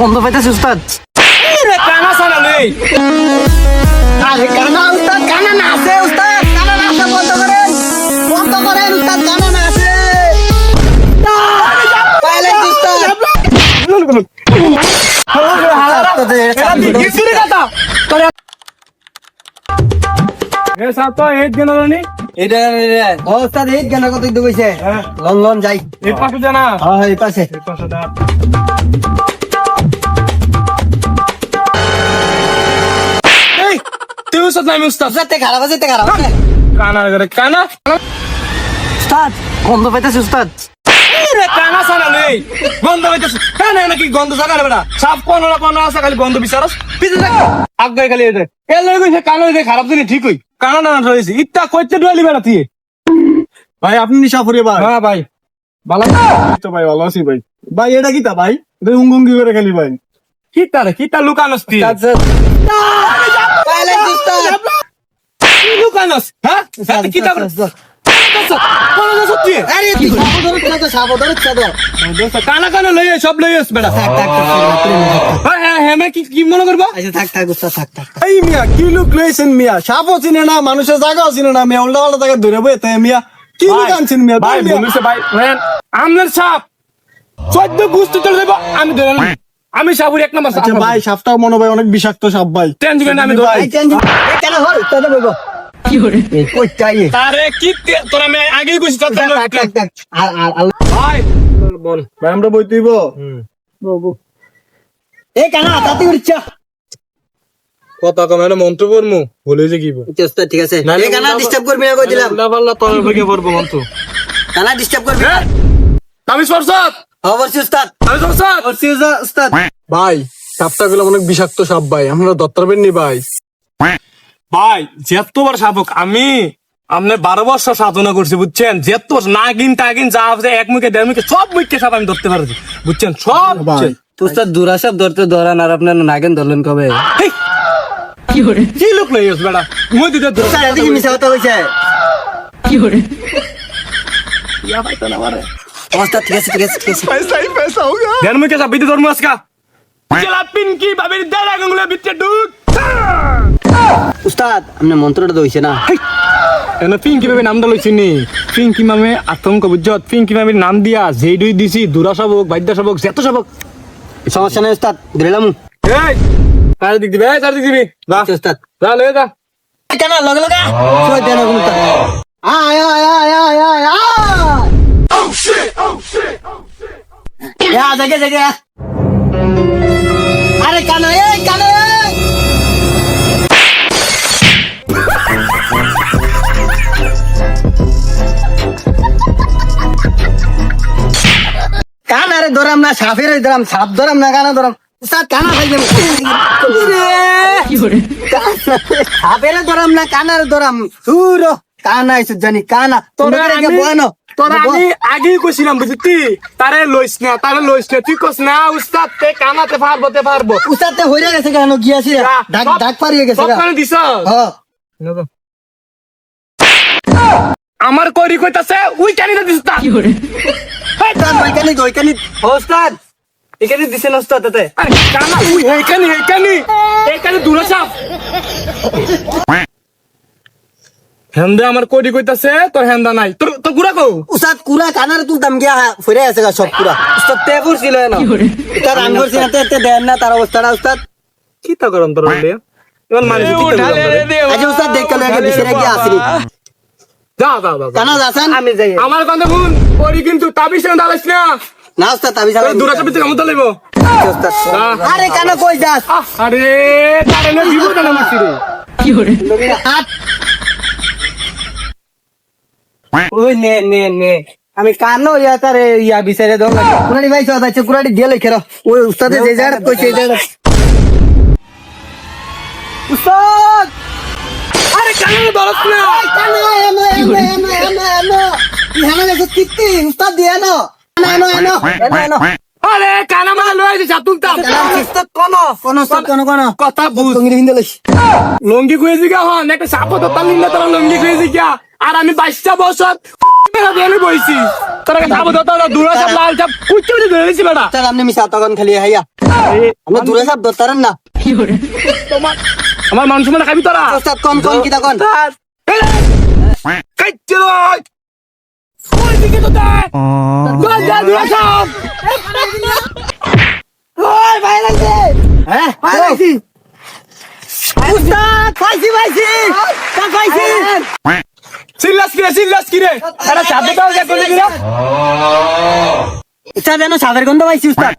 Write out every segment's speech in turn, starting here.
গন্ধ পাইতেছি উস্তাদ। কানা সানা নেই? আরে কানা উস্তাদ কানা না আছে উস্তাদ। কানা না আছে বন্ধ করেন। বন্ধ করেন উস্তাদ কানা না আছে। হ্যাঁ। লন লন যাই। এই পাশে জানা হ্যাঁ এই পাশে। এই পাশে উস্তাদ না আমি উস্তাদ উস্তাদ তে খারাপ আছে তে খারাপ কানা রে কানা। উস্তাদ গন্ধ পাইতেছি উস্তাদ কানা সানা নেই। গন্ধ হইতেছে কানা নাকি গন্ধ বেটা? সাপ কোন না কোন আছে খালি গন্ধ বিচারস। পিছে দেখ আগে খালি এটা এ লই কইছে কানা হইছে খারাপ দিনে ঠিক হই কানা না রইছে ইত্তা কইতে ডুয়ালি বেটা তুই। ভাই আপনি নিশাপুরে ভাই। হ্যাঁ ভাই। ভালো তো ভাই ভালো আছি ভাই। ভাই এটা কি তা ভাই? এটা হুঙ্গুঙ্গি করে খেলি ভাই। কি তারে কি তা লুকানস তুই চিনে না মানুষের জায়গাও চিনে না মিয়া উল্টা পাল্টা জায়গা ধরে বই তাই মিয়া কি লুক আনছেন মিয়া ভাই মিয়া ভাই আমনের সাপ চোদ্দ গুস্ত চলে দেবো আমি ধরে। আমি সাপুর এক নম্বর আচ্ছা ভাই সাপটাও মনে হয় অনেক বিষাক্ত সাপ ভাই। টেনশন আমি ধরে এই চেঞ্জ এই কেন হল? উস্তাদ বইব কি করে এই কই চাই তারে কি তে- তোরা আমি আগেই কইছি তোর আর আর আর ভাই। বল। ভাই আমরা বই তুইব? এই কেন? তাতে উড়ছা কথা কম এনে মন্ত্র করমু বলে যে কি উস্তাদ ঠিক আছে। এই কেন ডিস্টার্ব করবি না কই দিলাম? উল্টা পাল্লা তোর ভেঙে পড়ব মন্ত্র। কেন ডিস্টার্ব করবি না? আমি সরসত অবশ্যই উস্তাদ। আমি অবশ্যই উস্তাদ। ভাই সাপটা গুলো অনেক বিষাক্ত সাপ ভাই আমরা দত্তরবেন নি ভাই। ভাই যেতবার সাপক আমি আপনি বারো বছর সাধনা করছি বুঝছেন? যেত নাগিন টাগিন যা আছে এক মুখে দেড় মুখে সব মুখে সাপ আমি ধরতে পারছি বুঝছেন? সব ভাই। উস্তাদ দুরাসব ধরতে ধরান আর আপনার নাগেন ধরলেন কবে? কি লোক লই আস বেটা মই দিতে ধর উস্তাদ এদিকে মিছা কথা কইছে অবস্থা ঠিক আছে ঠিক আছে ঠিক আছে পয়সা ही पैसा होगा দেড় মুখে সাপ বিতে ধর্ম আজকা চেলা পিনকি বাবির দেড় আগুনগুলো বিতে ঢুক উস্তাদ আপনি মন্ত্রটা তো হইছে না এনে পিঙ্কি ভাবে নামটা লইছি নি পিঙ্কি মামে আতঙ্ক বুঝত পিঙ্কি মামির নাম দিয়া যেই দুই দিছি দুরা সবক বাদ্য সবক যেত সবক সমস্যা নেই উস্তাদ ধরিলাম এই চার দিক দিবি এই চার দিক দিবি যা উস্তাদ যা লয়ে যা কেন লগে লগে সই দেন কোন উস্তাদ আয় আয় আয় আয় আয় আয় ইয়া জাগে জাগে আরে কানা এই কানা এই কানা রে ধরাম না সাপের ধরাম সাপ ধরাম না কানা ধরাম? উস্তাদ কানা খাই যাবে সাপের ধরাম না কানার ধরাম? সুর কানা এসে জানি কানা। তোর বয়ানো। তোরা আমি আগেই কইছিলাম বুঝতি তারে লইস না তারে লইস না তুই কস না উস্তাদ তে কামাতে পারব তে পারব উস্তাদ হইরা গেছে কেন গিয়াছি যা, ডাক সব- ডাক পারিয়ে গেছে সব কানে দিছ? হ্যাঁ আমার করি কইতাছে উই কানি দিস তা। উস্তাদ ওইখানে ওইখানে উস্তাদ এখানে দিছেন উস্তাদ তাতে আরে কানা উই হেকানি হেকানি হেকানি দূরে চাপ হেন্দা আমার করি কইতাছে তোর হেন্দা নাই। তোর তোর গুড়া কও? উস্তাদ কুরা কানার তুলতাম গিয়া ফিরে আছে গা সব কুরা উস্তাদ তে করছিল না উস্তাদ আন করছি না তে দেন না তার অবস্থাটা উস্তাদ। কি তা করম তোর হইলে? এবার মানে কি তা আজ উস্তাদ দেখ কেন একটা বিছরে গিয়া আসরি যা যা যা, কানা যাচ্ছেন আমি যাই। আমার কথা শুন করি কিন্তু তাবিস না দালাস না। না উস্তাদ তাবি তোর দূরে চাপে কাম তো লইব আরে কানা কই যাস? আরে তারে না দিব কেন মাসি রে হাত ওই নে নে নে। আমি কানো ইয়া তারে ইয়া বিচারে দাও কুরাড়ি ভাই তো আছে কুরাড়ি দিয়ে লেখে ওই উস্তাদে যে জায়গা কইছে জায়গা উস্তাদ! আরে কেন দরস না। কানো এনো এনো এনো এনো এনো ইহানা দেখো কিত্তি উস্তাদ দিয়ে এনো। এনো এনো এনো। আরে কানা মালা লই আইছে তুলতাম উস্তাদ কোন কোন কোন কোন। কথা বুঝ। হিন্দে লঙ্গি খুঁজে গা হন একটা সাপ তো তালিম না তোরা লঙ্গি খুঁজে গা আর আমি বাইশটা বছর বইছি। তোরা সাপ ধরতে দূরা সাপ লাল সাপ ধরে দিছি বেটা আপনি মিশা তখন খালি হাইয়া আপনি দূরে সব ধরতারেন না। তোমার আমার মানুষ মানে খাবি তোরা? ওস্তাদ কোন কোন কি তখন কাইতে লয়! ওই দিকে তো দেখ দূরা সাপ! ওই ভাই হ্যাঁ? ভাই উস্তাদ! পাইছি পাইছি। কা পাইছি। সিল্লাস কিরে সিল্লাস কিরে? যেন সাদের গন্ধ পাইছি উস্তাদ।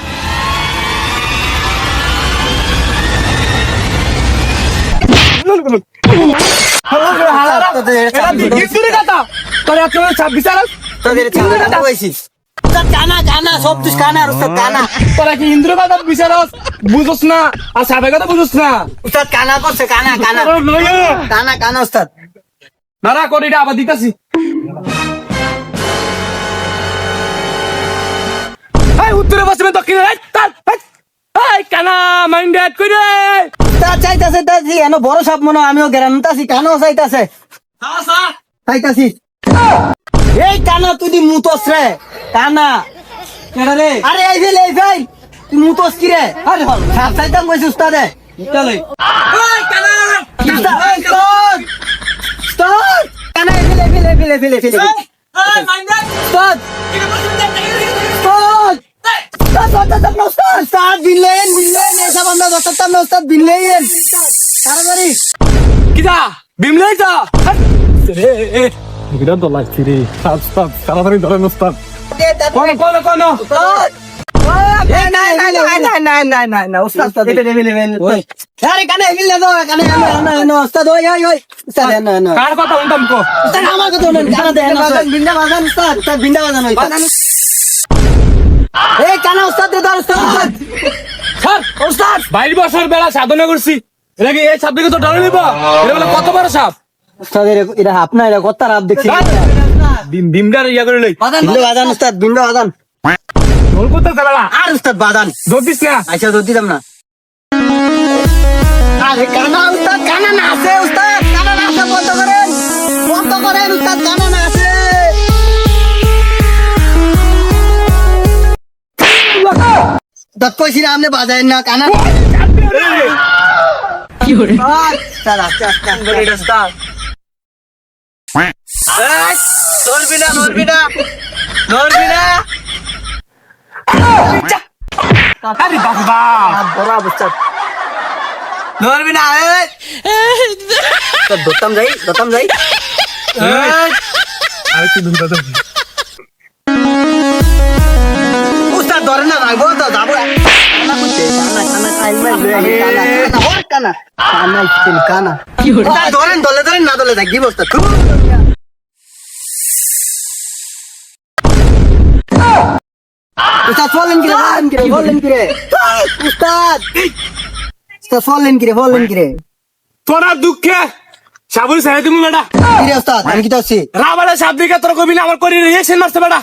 এত ছাব্বিশ তোদের পাইছি উস্তাদ কানা কানা সব তুই কানা উস্তাদ কানা। তোরা কি ইন্দ্র কথা বিচারস বুঝস না আর কথা বুঝস না। উস্তাদ কানা করছে কানা কানা। কানা কানা উস্তাদ নারা করিটা আবার দিতাছি। এই উত্তরে বসবে দক্ষিণে। এই, তাল, এই, এই কানা মাইন্ডেড কই রে উস্তাদ চাইতাছে তাইছি এনো বড় সাপ মনে হয় আমিও গ্যারান্টাছি কানাও চাইতাছে। চাইতাছি। এই কানা তুই মুতস রে। কানা। কেডা রে? আরে এই ফেল এই ফেল। তুই মুতস কি রে? আরে হল। সাপ চাইতাম কইছি উস্তাদে। চলে এই কানা উস্তাদ। উস্তাদ। কানা এই ফেল এই ফেল এই ফেল এই ফেল এই মাইন্ডেড উস্তাদ। তাড়াতাড়ি। কিদা? বিমলে যা বিরাট দল লাগছে রে তাড়াতাড়ি ধরেন ওস্তাদ কোন কোন কোন বাইর বছর বেলা সাধনা করছি এটা কি এই সাপ দিকে তো ডরে নিব কত বড় সাপ উস্তাদ এর- এটা আপনার এটা কত রাত দেখছি। বিম ইয়া করে লই। বিন্ডা উস্তাদ বিন্ডা বাজান। তোর কত বেলা আর উস্তাদ বাজান। দৌড় দিস না। আচ্ছা দিলাম না। আরে কানা উস্তাদ কানা না আছে উস্তাদ। কানা না আছে বন্ধ করেন। বন্ধ করেন উস্তাদ কানা না আছে। উস্তাদ কইছি না আপনি বাজায়েন না কানা উস্তাদ আস্তে আস্তে। ধরবি না ধরবি না। ধরবি না। আরে বাবা। বড় অবস্থা। ধরবি না। তো ধরতাম যাই ধরতাম যাই। আরে কি দুধ দাদা উস্তাদ ধরে না রাখব তো যাব। কানা কানা, কানা, ধরেন, দলে ধরেন, না দলে থাকবি, উস্তাদ। থু। উস্তাদ, ফলেন কিরে, ফলেন কিরে, ফলেন কিরে। উস্তাদ। উস্তাদ, ফলেন কিরে, ফলেন কিরে। তোরা দুঃখে সাবুর ছেড়ে তুমি বেটা কিরে, উস্তাদ, আমি কি তো আছি? রাবালে সাপ দিকে তোর কবি না আমার করি রিয়েকশন মারতে বেটা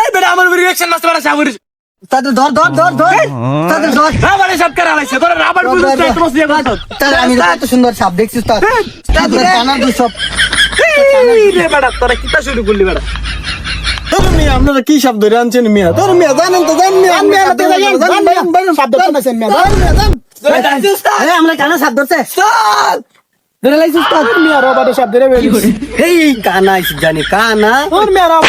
এই বেটা আমার রিয়েকশন মারতে বেটা সাবুর উস্তাদ, ধর, ধর, ধর, ধর। উস্তাদ, ধর। রাবালে সাপ কেন আলাইছে তোর রাবার বুঝছ না তোমার দিয়ে কথা উস্তাদ, আমি তো সুন্দর সাপ দেখছি উস্তাদ আপনার কানার দুই সব রে বেটা তোরা কিতা শুরু করলি বেটা তোর মিয়া আপনারা কি শব্দ ধরে আনছেন মিয়া? তোর মিয়া জানেন তো জান মিয়া মিয়া তো জানেন শব্দ করতেছেন মিয়া জান মিয়া জান। আরে আমরা কানা সাপ ধরছে ধরে লাইছি উস্তাদ মিয়া শব্দ ধরে এই কানা জানি কানা। তোর মিয়া রব